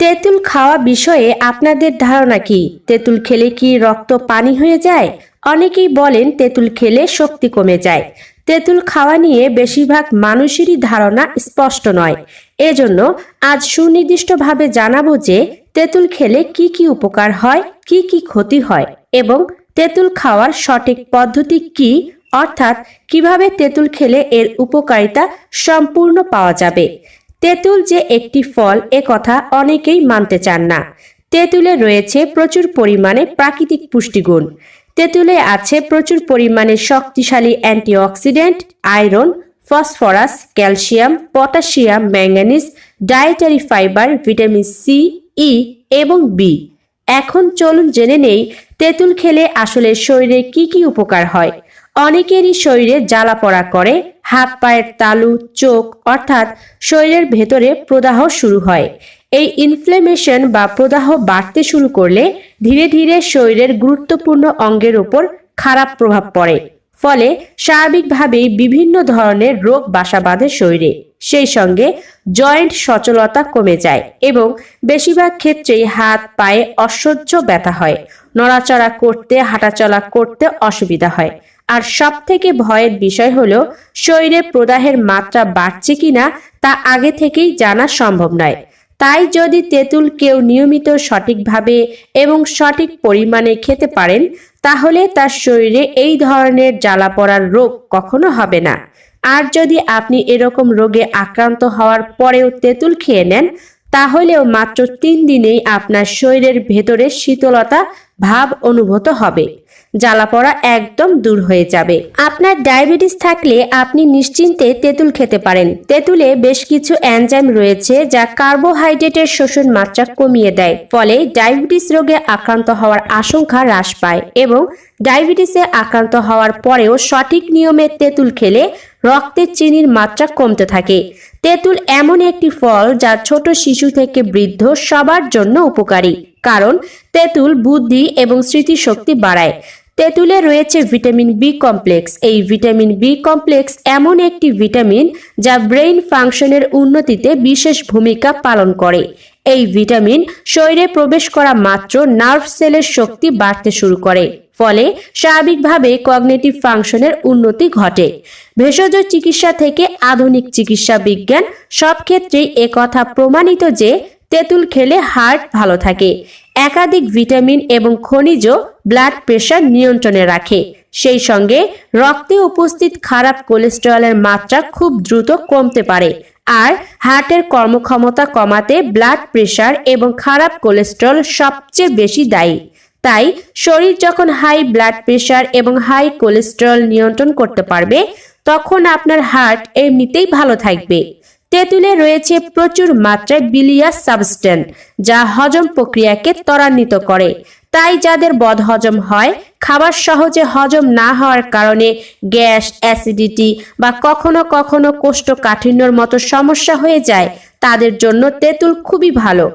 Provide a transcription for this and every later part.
তেঁতুল খাওয়া বিষয়ে আপনাদের ধারণা কি? তেঁতুল খেলে কি রক্ত পানি হয়ে যায়? অনেকেই বলেন তেঁতুল খেলে শক্তি কমে যায়। তেঁতুল খাওয়া নিয়ে বেশিরভাগ মানুষেরই ধারণা স্পষ্ট নয়। এজন্য আজ সুনির্দিষ্টভাবে জানাব যে তেঁতুল খেলে কি কি উপকার হয়, কি কি ক্ষতি হয় এবং তেঁতুল খাওয়ার সঠিক পদ্ধতি কি, অর্থাৎ কীভাবে তেঁতুল খেলে এর উপকারিতা সম্পূর্ণ পাওয়া যাবে। তেঁতুল যে একটি ফল, এ কথা অনেকেই মানতে চান না। তেঁতুলে রয়েছে প্রচুর পরিমাণে প্রাকৃতিক পুষ্টিগুণ। তেঁতুলে আছে প্রচুর পরিমাণে শক্তিশালী antioxidant, iron, phosphorus, calcium, potassium manganese dietary fibre, vitamin C E এবং বি এখন চলুন জেনে নেই তেঁতুল খেলে আসলে শরীরে কি কি উপকার হয়। অনেকেরই শরীরে জ্বালা পড়া করে হাত, পায়ের তালু, চোখ অর্থাৎ শরীরের ভেতরে প্রদাহ শুরু হয়। এই ইনফ্লেমেশন বা প্রদাহ বাড়তে শুরু করলে ধীরে ধীরে শরীরের গুরুত্বপূর্ণ অঙ্গের উপর খারাপ প্রভাব পড়ে। ফলে স্বাভাবিকভাবেই বিভিন্ন ধরনের রোগ বাসা বাঁধে শরীরে। সেই সঙ্গে জয়েন্ট সচলতা কমে যায় এবং বেশিরভাগ ক্ষেত্রেই হাত, পায়ে অসহ্য ব্যথা হয়। নড়াচড়া করতে, হাঁটাচলা করতে অসুবিধা হয়। আর সব থেকে ভয়ের বিষয় হলো, শরীরে প্রদাহের মাত্রা বাড়ছে কিনা তা আগে থেকেই জানা সম্ভব নয়। তাই যদি তেঁতুল কেউ নিয়মিত সঠিকভাবে এবং সঠিক পরিমাণে খেতে পারেন, তাহলে তার শরীরে এই ধরনের জ্বালা পড়ার রোগ কখনো হবে না। আর যদি আপনি এরকম রোগে আক্রান্ত হওয়ার পরেও তেঁতুল খেয়ে নেন, তাহলেও মাত্র তিন দিনেই আপনার শরীরের ভেতরে শীতলতা ভাব অনুভূত হবে। জ্বালা পড়া একদম দূর হয়ে যাবে। আপনার ডায়াবেটিস থাকলে আপনি নিশ্চিন্তে তেঁতুল খেতে পারেন। তেঁতুলে বেশ কিছু এনজাইম রয়েছে যা কার্বোহাইড্রেটের শোষণ মাত্রা কমিয়ে দেয়। ফলে ডায়াবেটিস রোগে আক্রান্ত হওয়ার আশঙ্কা হ্রাস পায় এবং ডায়াবেটিসে আক্রান্ত হওয়ার পরেও সঠিক নিয়মে তেঁতুল খেলে রক্তে চিনির মাত্রা কমতে থাকে। তেঁতুল এমন একটি ফল যা ছোট শিশু থেকে বৃদ্ধ সবার জন্য উপকারী। কারণ তেঁতুল বুদ্ধি এবং স্মৃতিশক্তি বাড়ায়। তেঁতুলে রয়েছে ভিটামিন বি কমপ্লেক্স। এই ভিটামিন বি কমপ্লেক্স এমন একটি ভিটামিন যা ব্রেইন ফাংশনের উন্নতিতে বিশেষ ভূমিকা পালন করে। এই ভিটামিন শরীরে প্রবেশ করা মাত্র নার্ভ সেলের শক্তি বাড়তে শুরু করে, ফলে স্বাভাবিকভাবে কগনেটিভ ফাংশনের উন্নতি ঘটে। ভেষজ চিকিৎসা থেকে আধুনিক চিকিৎসা বিজ্ঞান সব ক্ষেত্রেই একথা প্রমাণিত যে তেঁতুল খেলে হার্ট ভালো থাকে। একাধিক ভিটামিন এবং খনিজ ব্লাড প্রেশার নিয়ন্ত্রণে রাখে। সেই সঙ্গে রক্তে উপস্থিত খারাপ কোলেস্টেরলের মাত্রা খুব দ্রুত কমতে পারে। আর হার্টের কর্মক্ষমতা কমাতে ব্লাড প্রেশার এবং খারাপ কোলেস্টেরল সবচেয়ে বেশি দায়ী। তাই শরীর যখন হাই ব্লাড প্রেশার এবং হাই কোলেস্টেরল নিয়ন্ত্রণ করতে পারবে, তখন আপনার হার্ট এমনিতেই ভালো থাকবে। তেঁতুলে রয়েছে প্রচুর মাত্রায় বিলিয়াস সাবস্টেন যা হজম প্রক্রিয়াকে ত্বরান্বিত করে। তাই যাদের বদ হজম হয়, খাবার সহজে হজম না হওয়ার কারণে গ্যাস, অ্যাসিডিটি বা কখনো কখনো কোষ্ঠকাঠিন্যর মতো সমস্যা হয়ে যায়, তাদের জন্য তেঁতুল খুবই ভালো।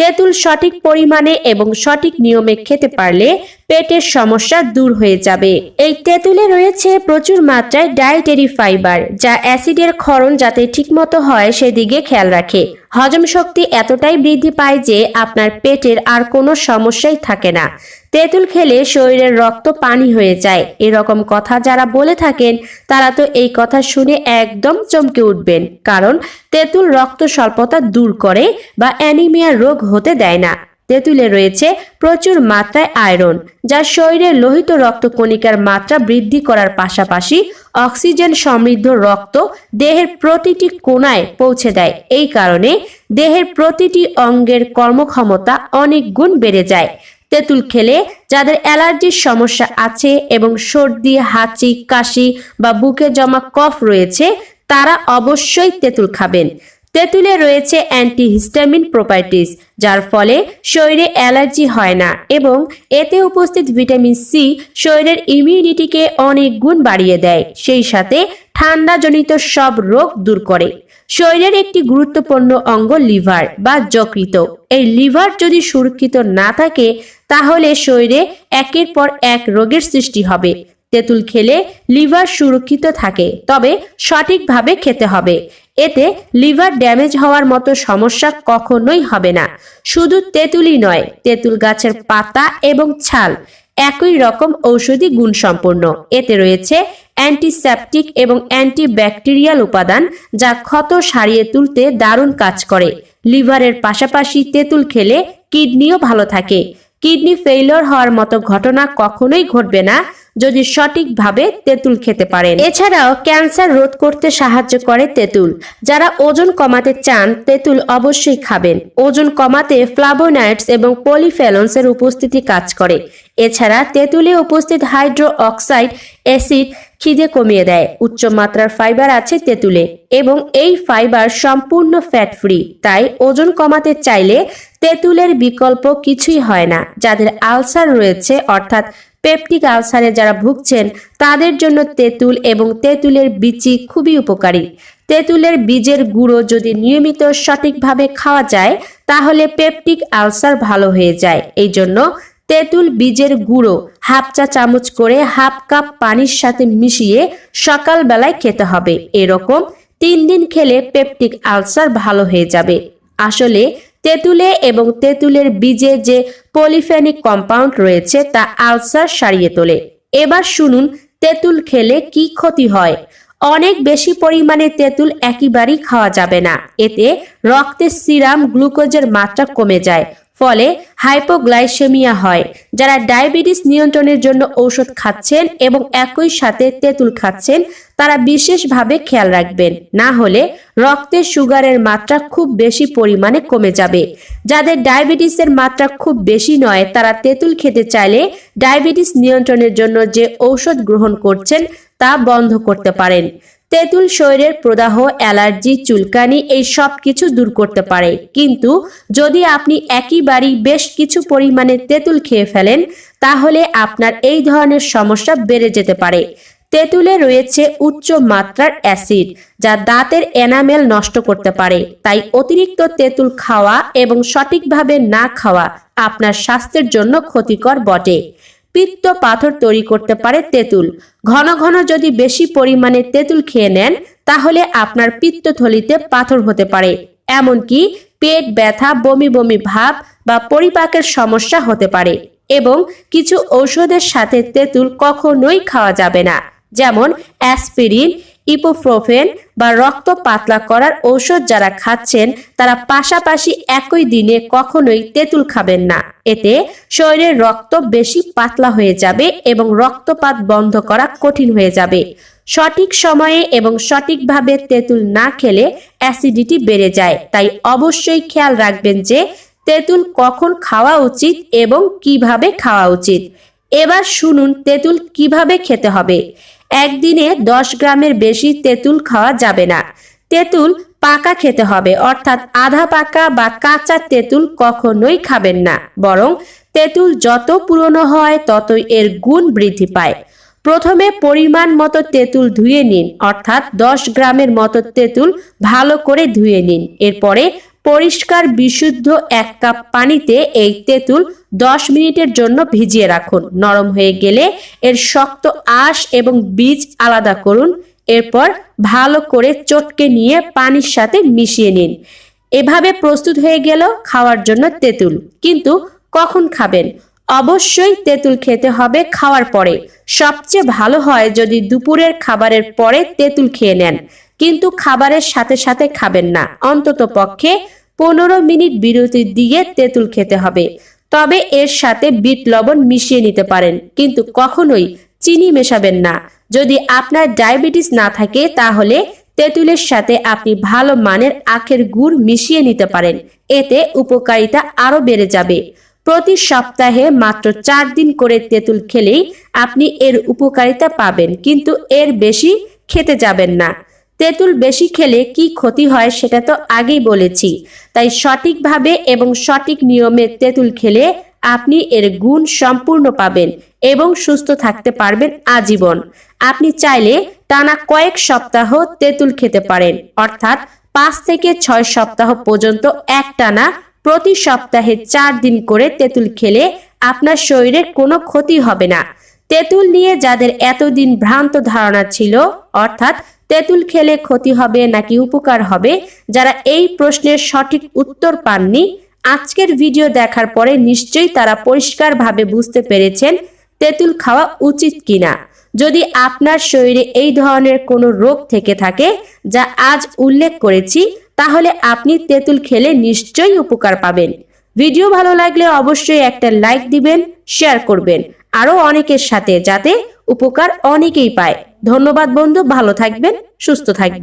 তেঁতুল সঠিক পরিমাণে এবং সঠিক নিয়মে খেতে পারলে পেটের সমস্যা দূর হয়ে যাবে। এই তেঁতুলে রয়েছে প্রচুর মাত্রায় ডায়েটারি ফাইবার, যা অ্যাসিডের ক্ষরণ যাতে ঠিকমতো হয় সেদিকে খেয়াল রাখে। হজম শক্তি এতটাই বৃদ্ধি পায় যে আপনার পেটের আর কোনো সমস্যাই থাকে না। তেঁতুল খেলে শরীরের রক্ত পানি হয়ে যায়। এরকম কথা যারা বলে থাকেন, তারা তো এই কথা শুনে একদম চমকে উঠবেন। কারণ তেঁতুল রক্ত স্বল্পতা দূর করে বা অ্যানিমিয়া রোগ হতে দেয় না। তেঁতুলে রয়েছে প্রচুর মাত্রায় আয়রন, যা শরীরের লোহিত রক্তকণিকার মাত্রা বৃদ্ধি করার পাশাপাশি অক্সিজেন সমৃদ্ধ রক্ত দেহের প্রতিটি কোণায় পৌঁছে দেয়। এই কারণে দেহের প্রতিটি অঙ্গের কর্মক্ষমতা অনেক গুণ বেড়ে যায়। তেঁতুল খেলে যাদের অ্যালার্জির সমস্যা আছে এবং সর্দি, হাঁচি, কাশি বা বুকে জমা কফ রয়েছে, তারা অবশ্যই তেঁতুল খাবেন। তেঁতুলে রয়েছে অ্যান্টিহিস্টামিন প্রপার্টিস যার ফলে শরীরে অ্যালার্জি হয় না এবং এতে উপস্থিত ভিটামিন সি শরীরের ইমিউনিটিকে অনেক গুণ বাড়িয়ে দেয়, সেই সাথে ঠান্ডাজনিত সব রোগ দূর করে। শরীরের একটি গুরুত্বপূর্ণ অঙ্গ লিভার বা যকৃত এই লিভার যদি সুরক্ষিত না থাকে তাহলে শরীরে একের পর এক রোগের সৃষ্টি হবে। তেঁতুল খেলে লিভার সুরক্ষিত থাকে, তবে সঠিকভাবে খেতে হবে। এতে লিভার ড্যামেজ হওয়ার মতো সমস্যা কখনোই হবে না। শুধু তেঁতুলই নয়, তেঁতুল গাছের পাতা এবং ছাল একই রকম ঔষধি গুণ গুণসম্পন্ন। এতে রয়েছে অ্যান্টিসেপটিক এবং অ্যান্টিব্যাকটেরিয়াল উপাদান যা ক্ষত সারিয়ে তুলতে দারুণ কাজ করে। লিভারের পাশাপাশি তেঁতুল খেলে কিডনিও ভালো থাকে। কিডনি ফেইলর হওয়ার মতো ঘটনা কখনোই ঘটবে না। যদি সঠিকভাবে তেঁতুল খেতে পারেন। এছাড়াও ক্যান্সার রোধ করতে সাহায্য করে তেঁতুল। যারা ওজন কমাতে চান, তেঁতুল অবশ্যই খাবেন। ওজন কমাতে ফ্লাভোনাইডস এবং পলিফেলন্সের উপস্থিতি কাজ করে। এছাড়া তেঁতুলে উপস্থিত হাইড্রো অক্সাইড অ্যাসিড খিদে কমিয়ে দেয়। উচ্চ মাত্রার ফাইবার আছে তেঁতুলে এবং এই ফাইবার সম্পূর্ণ ফ্যাট ফ্রি তাই ওজন কমাতে চাইলে তেঁতুলের বিকল্প কিছুই হয় না। যাদের আলসার রয়েছে, অর্থাৎ পেপটিক আলসারে যারা ভুগছেন, তাদের জন্য তেঁতুল এবং তেঁতুলের বিচি খুবই উপকারী। তেঁতুলের বীজের গুঁড়ো যদি নিয়মিত সঠিকভাবে খাওয়া যায়, তাহলে পেপটিক আলসার ভালো হয়ে যায়। এই জন্য তেঁতুল বীজের গুঁড়ো হাফ চা চামচ করে হাফ কাপ পানির সাথে মিশিয়ে সকালবেলায় খেতে হবে। এরকম তিন দিন খেলে পেপটিক আলসার ভালো হয়ে যাবে। আসলে তেঁতুলে এবং তেঁতুলের বীজে যে পলিফেনিক কম্পাউন্ড রয়েছে তা আলসার সারিয়ে তোলে। এবার শুনুন, তেঁতুল খেলে কি ক্ষতি হয়? অনেক বেশি পরিমাণে তেঁতুল একেবারেই খাওয়া যাবে না। এতে রক্তের সিরাম গ্লুকোজের মাত্রা কমে যায়। ফলে হাইপোগ্লাইসেমিয়া হয়, যারা ডায়াবেটিস নিয়ন্ত্রণের জন্য ঔষধ খাচ্ছেন এবং একই সাথে তেঁতুল খাচ্ছেন, তারা বিশেষভাবে খেয়াল রাখবেন। না হলে রক্তে সুগারের মাত্রা খুব বেশি পরিমাণে কমে যাবে। যাদের ডায়াবেটিসের মাত্রা খুব বেশি নয়, তারা তেঁতুল খেতে চাইলে ডায়াবেটিস নিয়ন্ত্রণের জন্য যে ঔষধ গ্রহণ করছেন তা বন্ধ করতে পারেন। তেঁতুল শরীরের প্রদাহ, অ্যালার্জি, চুলকানি এই সব কিছু দূর করতে পারে। কিন্তু যদি আপনি একইবারই বেশ কিছু পরিমাণে তেঁতুল খেয়ে ফেলেন, তাহলে আপনার এই ধরনের সমস্যা বেড়ে যেতে পারে। তেঁতুলে রয়েছে উচ্চ মাত্রার অ্যাসিড, যা দাঁতের এনামেল নষ্ট করতে পারে। তাই অতিরিক্ত তেঁতুল খাওয়া এবং সঠিকভাবে না খাওয়া আপনার স্বাস্থ্যের জন্য ক্ষতিকর বটে। পিত্ত পাথর তৈরি করতে পারে তেঁতুল। ঘন ঘন যদি বেশি পরিমাণে তেঁতুল খেয়ে নেন, তাহলে আপনার পিত্তথলিতে পাথর হতে পারে। এমনকি পেট ব্যথা, বমি বমি ভাব বা পরিপাকের সমস্যা হতে পারে এবং কিছু ঔষধের সাথে তেঁতুল কখনোই খাওয়া যাবে না। যেমন অ্যাসপিরিন ইপোফ্রোফেন বা রক্ত পাতলা করার ঔষধ যারা খাচ্ছেন, তারা পাশাপাশি একই দিনে কখনোই তেঁতুল খাবেন না। এতে শরীরের রক্ত বেশি পাতলা হয়ে যাবে এবং রক্তপাত বন্ধ করা কঠিন হয়ে যাবে। সঠিক সময়ে এবং সঠিকভাবে তেঁতুল না খেলে অ্যাসিডিটি বেড়ে যায়। তাই অবশ্যই খেয়াল রাখবেন যে, তেঁতুল কখন খাওয়া উচিত এবং কীভাবে খাওয়া উচিত। এবার শুনুন, তেঁতুল কীভাবে খেতে হবে। একদিনে দশ গ্রামের বেশি তেঁতুল খাওয়া যাবে না। তেঁতুল পাকা খেতে হবে, অর্থাৎ আধা পাকা বা কাঁচা তেঁতুল কখনোই খাবেন না, বরং তেঁতুল যত পুরনো হয় ততই এর গুণ বৃদ্ধি পায়। প্রথমে পরিমাণ মতো তেঁতুল ধুয়ে নিন, অর্থাৎ দশ গ্রামের মতো তেঁতুল ভালো করে ধুয়ে নিন, এরপরে পরিষ্কার, বিশুদ্ধ এক কাপ পানিতে এই তেঁতুল দশ মিনিটের জন্য ভিজিয়ে রাখুন। নরম হয়ে গেলে এর শক্ত আঁশ এবং বীজ আলাদা করুন। এরপর ভালো করে চটকে নিয়ে পানির সাথে মিশিয়ে নিন। এভাবে প্রস্তুত হয়ে গেল খাওয়ার জন্য তেঁতুল। কিন্তু কখন খাবেন? অবশ্যই তেঁতুল খেতে হবে খাওয়ার পরে। সবচেয়ে ভালো হয় যদি দুপুরের খাবারের পরে তেঁতুল খেয়ে নেন। কিন্তু খাবারের সাথে সাথে খাবেন না। অন্তত পক্ষে পনেরো মিনিট বিরতি দিয়ে তেঁতুল খেতে হবে। তবে এর সাথে বিট লবণ মিশিয়ে নিতে পারেন। কিন্তু কখনোই চিনি মেশাবেন না। যদি আপনার ডায়াবেটিস না থাকে, তাহলে তেঁতুলের সাথে আপনি ভালো মানের আখের গুড় মিশিয়ে নিতে পারেন। এতে উপকারিতা আরও বেড়ে যাবে। প্রতি সপ্তাহে মাত্র চার দিন করে তেঁতুল খেলেই আপনি এর উপকারিতা পাবেন। কিন্তু এর বেশি খেতে যাবেন না। তেঁতুল বেশি খেলে কি ক্ষতি হয় সেটা তো আগেই বলেছি। তাই সঠিকভাবে এবং সঠিক নিয়মে তেঁতুল খেলে আপনি এর গুণ সম্পূর্ণ পাবেন এবং সুস্থ থাকতে পারবেন আজীবন। আপনি চাইলে টানা কয়েক সপ্তাহ তেঁতুল খেতে পারেন, অর্থাৎ পাঁচ থেকে ছয় সপ্তাহ পর্যন্ত এক টানা প্রতি সপ্তাহে চার দিন করে তেঁতুল খেলে আপনার শরীরের কোনো ক্ষতি হবে না। তেঁতুল নিয়ে যাদের এতদিন ভ্রান্ত ধারণা ছিল, অর্থাৎ তেঁতুল খেলে ক্ষতি হবে নাকি উপকার হবে, যারা এই প্রশ্নের সঠিক উত্তর পাননি, আজকের ভিডিও দেখার পরে নিশ্চয়ই তারা পরিষ্কারভাবে বুঝতে পেরেছেন তেঁতুল খাওয়া উচিত কিনা। যদি আপনার শরীরে এই ধরনের কোনো রোগ থেকে থাকে, যা আজ উল্লেখ করেছি, তাহলে আপনি তেঁতুল খেলে নিশ্চয়ই উপকার পাবেন। ভিডিও ভালো লাগলে অবশ্যই একটা লাইক দিবেন, শেয়ার করবেন। আরও অনেকের সাথে যাতে উপকার অনেকেই পায়। ধন্যবাদ বন্ধু ভালো থাকবেন সুস্থ থাকবেন।